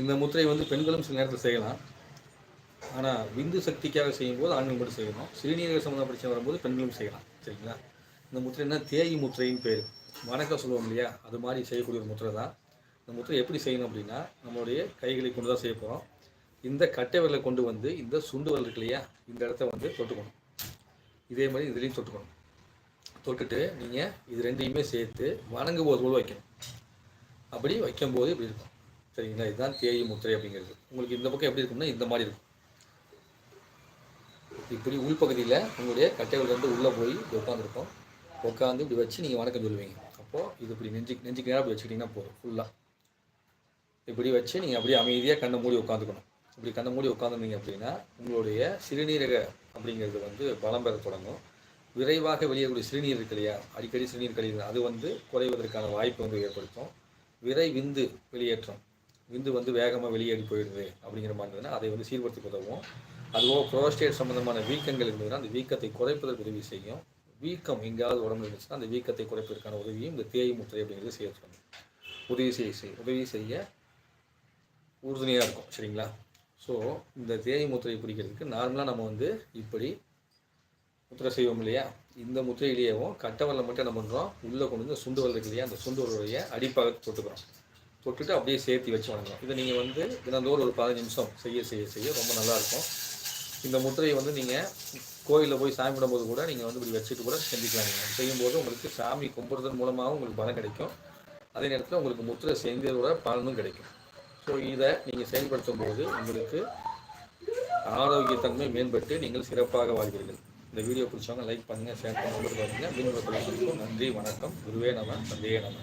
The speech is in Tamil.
இந்த முத்திரை வந்து பெண்களும் சில நேரத்தில் செய்யலாம். ஆனால் விந்து சக்திக்காக செய்யும்போது ஆண்கள் மட்டும் செய்யணும். சிறுநீரக சம்மந்தம் பிரச்சனை வரும்போது பெண்களும் செய்யலாம். சரிங்களா? இந்த முத்திரைன்னா தேய் முத்திரைன்னு பேர். வணக்கம் சொல்லுவோம் இல்லையா? அது மாதிரி செய்யக்கூடிய ஒரு முத்திரை தான். இந்த முத்திரை எப்படி செய்யணும் அப்படின்னா நம்மளுடைய கைகளை கொண்டு தான் செய்ய போகிறோம் இந்த கட்டை விரலை கொண்டு வந்து இந்த சுண்டு விரல் இருக்கு இல்லையா? இந்த இடத்த வந்து தொட்டுக்கணும். இதே மாதிரி இதுலேயும் தொட்டுக்கணும். தொட்டுட்டு நீங்கள் இது ரெண்டையுமே சேர்த்து வணங்கும் போது போல் வைக்கணும். அப்படி வைக்கும்போது இப்படி இருக்கும். சரிங்களா? இதுதான் தேய் முத்திரை அப்படிங்கிறது. உங்களுக்கு இந்த பக்கம் எப்படி இருக்கும்னா இந்த மாதிரி இருக்கும். இப்படி உள்பகுதியில் உங்களுடைய கட்டைகள் வந்து உள்ளே போய் உட்காந்துருக்கோம் உட்காந்து இப்படி வச்சு நீங்கள் வணக்கம் சொல்லுவீங்க. அப்போது இது இப்படி நெஞ்சு நெஞ்சுக்கு நேரம் இப்படி வச்சுக்கிட்டிங்கன்னா போதும் ஃபுல்லாக இப்படி வச்சு நீங்கள் அப்படியே அமைதியாக கண்ணை மூடி உட்காந்துக்கணும் இப்படி கண்ணை மூடி உட்காந்துருந்தீங்க அப்படின்னா உங்களுடைய சிறுநீரக அப்படிங்கிறது வந்து பலம் பெற தொடங்கும். விரைவாக வெளியேறக்கூடிய சிறுநீர் இருக்கு இல்லையா? அடிக்கடி சிறுநீர் கழிவு அது வந்து குறைவதற்கான வாய்ப்பு வந்து ஏற்படுத்தும். விரை விந்து வெளியேற்றம். விந்து வந்து வேகமாக வெளியேறி போயிடுது அப்படிங்கிற மாதிரி இருந்ததுன்னா அதை வந்து சீர்படுத்தி உதவும் அதுபோக புரோஸ்டேட் சம்மந்தமான வீக்கங்கள் இருந்ததுன்னா அந்த வீக்கத்தை குறைப்பதற்கு உதவி செய்யும். வீக்கம் எங்கேயாவது உடம்பு இருந்துச்சுன்னா அந்த வீக்கத்தை குறைப்பதற்கான உதவியும் இந்த தேய் முத்திரை அப்படிங்கிறது செய்ய சொல்லணும் உதவி செய்ய செய்ய உதவி செய்ய உறுதுணையாக இருக்கும் சரிங்களா? ஸோ இந்த தேய் முத்திரை பிடிக்கிறதுக்கு நார்மலாக நம்ம வந்து இப்படி முத்திரை செய்வோம் இல்லையா? இந்த முத்திரையிலேயேவும் கட்டவரில் மட்டும் என்ன பண்ணுறோம் உள்ளே கொண்டு வந்து சுண்டு வரல் இல்லையா? அந்த சுண்டு வரலுடைய அடிப்பாக தொட்டுக்கிறோம். தொட்டுட்டு அப்படியே சேர்த்து வச்சு வணங்கலாம் இதை நீங்கள் வந்து தினந்தோறும் ஒரு பதினஞ்சு நிமிஷம் செய்ய செய்ய செய்ய ரொம்ப நல்லாயிருக்கும். இந்த முத்திரையை வந்து நீங்கள் கோயிலில் போய் சாமி கும்பிடும்போது கூட நீங்கள் வந்து இப்படி வச்சுட்டு கூட செஞ்சுக்கலாம் நீங்கள் செய்யும்போது உங்களுக்கு சாமி கும்பிட்றதன் மூலமாகவும் உங்களுக்கு பலன் கிடைக்கும். அதே நேரத்தில் உங்களுக்கு முத்திரை செஞ்சதோட பலனும் கிடைக்கும். ஸோ இதை நீங்கள் செயல்படுத்தும் போது உங்களுக்கு ஆரோக்கியத்தன்மை மேம்பட்டு நீங்கள் சிறப்பாக வாழ்வீர்கள். இந்த வீடியோ பிடிச்சவங்க லைக் பண்ணுங்கள் ஷேர் பண்ணுங்கள் பாருங்கள் மீன் நன்றி வணக்கம். குருவே நம தந்தையே நம.